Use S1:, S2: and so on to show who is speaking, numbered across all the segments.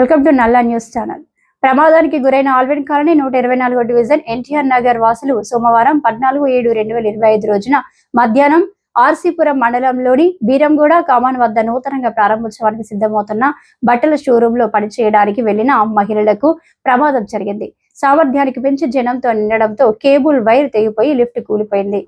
S1: Welcome to Nalla news channel. ప్రమాదానికి గురైన Alvin colony నూట ఇరవై నాలుగో డివిజన్ ఎన్టీఆర్ నగర్ వాసులు సోమవారం పద్నాలుగు ఏడు రెండు వేల ఇరవై ఐదు రోజున మధ్యాహ్నం ఆర్సీపురం మండలంలోని బీరంగూడ కామాన్ వద్ద నూతనంగా ప్రారంభోత్సవానికి సిద్ధమవుతున్న బట్టల షోరూమ్లో పనిచేయడానికి వెళ్ళిన మహిళలకు ప్రమాదం జరిగింది. సామర్థ్యానికి పెంచి జనంతో నిండడంతో కేబుల్ వైర్ తెగిపోయి లిఫ్ట్ కూలిపోయింది.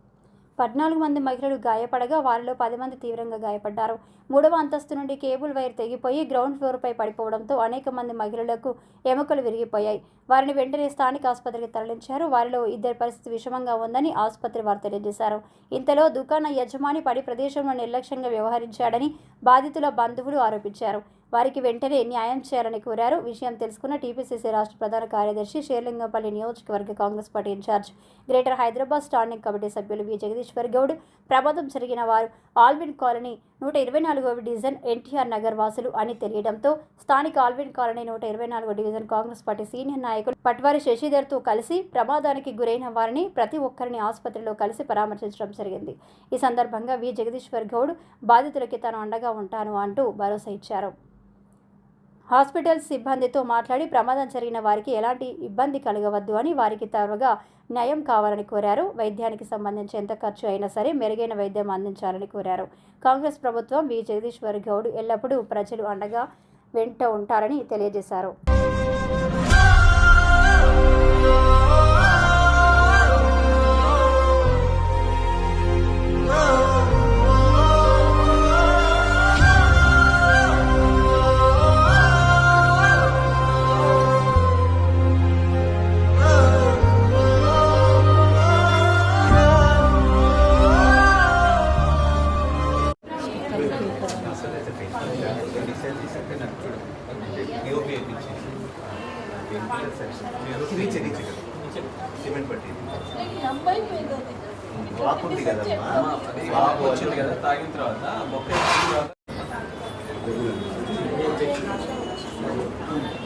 S1: పద్నాలుగు మంది మహిళలు గాయపడగా వారిలో పది మంది తీవ్రంగా గాయపడ్డారు. మూడవ అంతస్తు నుండి కేబుల్ వైర్ తెగిపోయి గ్రౌండ్ ఫ్లోర్పై పడిపోవడంతో అనేక మంది మహిళలకు ఎముకలు విరిగిపోయాయి. వారిని వెంటనే స్థానిక ఆసుపత్రికి తరలించారు. వారిలో ఇద్దరి పరిస్థితి విషమంగా ఉందని ఆసుపత్రి వారు తెలియజేశారు. ఇంతలో దుకాణ యజమాని పడి ప్రదేశంలో నిర్లక్ష్యంగా వ్యవహరించాడని బాధితుల బంధువులు ఆరోపించారు. వారికి వెంటనే న్యాయం చేయాలని కోరారు. విషయం తెలుసుకున్న టీపీసీసీ రాష్ట్ర ప్రధాన కార్యదర్శి షేర్లింగంపల్లి నియోజకవర్గ Congress party in-charge greater Hyderabad standing committee సభ్యులు వి. జగదీశ్వర్ గౌడ్ ప్రమాదం జరిగిన వారు ఆల్విన్ కాలనీ నూట ఇరవై నాలుగవ డివిజన్ ఎన్టీఆర్ నగర్ వాసులు అని తెలియడంతో స్థానిక ఆల్విన్ కాలనీ నూట ఇరవై నాలుగో డివిజన్ కాంగ్రెస్ పార్టీ సీనియర్ నాయకులు పట్వారి శశిధర్తో కలిసి ప్రమాదానికి గురైన వారిని ప్రతి ఒక్కరిని ఆసుపత్రిలో కలిసి పరామర్శించడం జరిగింది. ఈ సందర్భంగా వి. జగదీశ్వర్ గౌడ్ బాధితులకి తాను అండగా ఉంటాను అంటూ భరోసా ఇచ్చారు. హాస్పిటల్ సిబ్బందితో మాట్లాడి ప్రమాదం జరిగిన వారికి ఎలాంటి ఇబ్బంది కలగవద్దు అని వారికి త్వరగా న్యాయం కావాలని కోరారు. వైద్యానికి సంబంధించి ఎంత ఖర్చు అయినా సరే మెరుగైన వైద్యం అందించాలని కోరారు. కాంగ్రెస్ ప్రభుత్వం వి. జగదీశ్వర్ గౌడ్ ఎల్లప్పుడూ ప్రజలు అండగా వెంట ఉంటారని తెలియజేశారు.
S2: సిమెంట్ పట్టి వాపు ఉంది కదమ్మా
S3: వాపు వచ్చింది కదా తాగిన తర్వాత మొక్క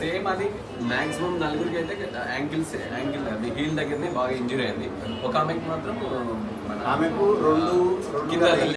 S3: సేమ్ అది. మాక్సిమం నలుగురికి అయితే యాంకిల్స్ యాంకిల్ అది హీల్ దగ్గరనే బాగా ఇంజురీ అయింది. ఒక ఆమెకి మాత్రం
S2: ఆమెకు రెండు
S3: కింద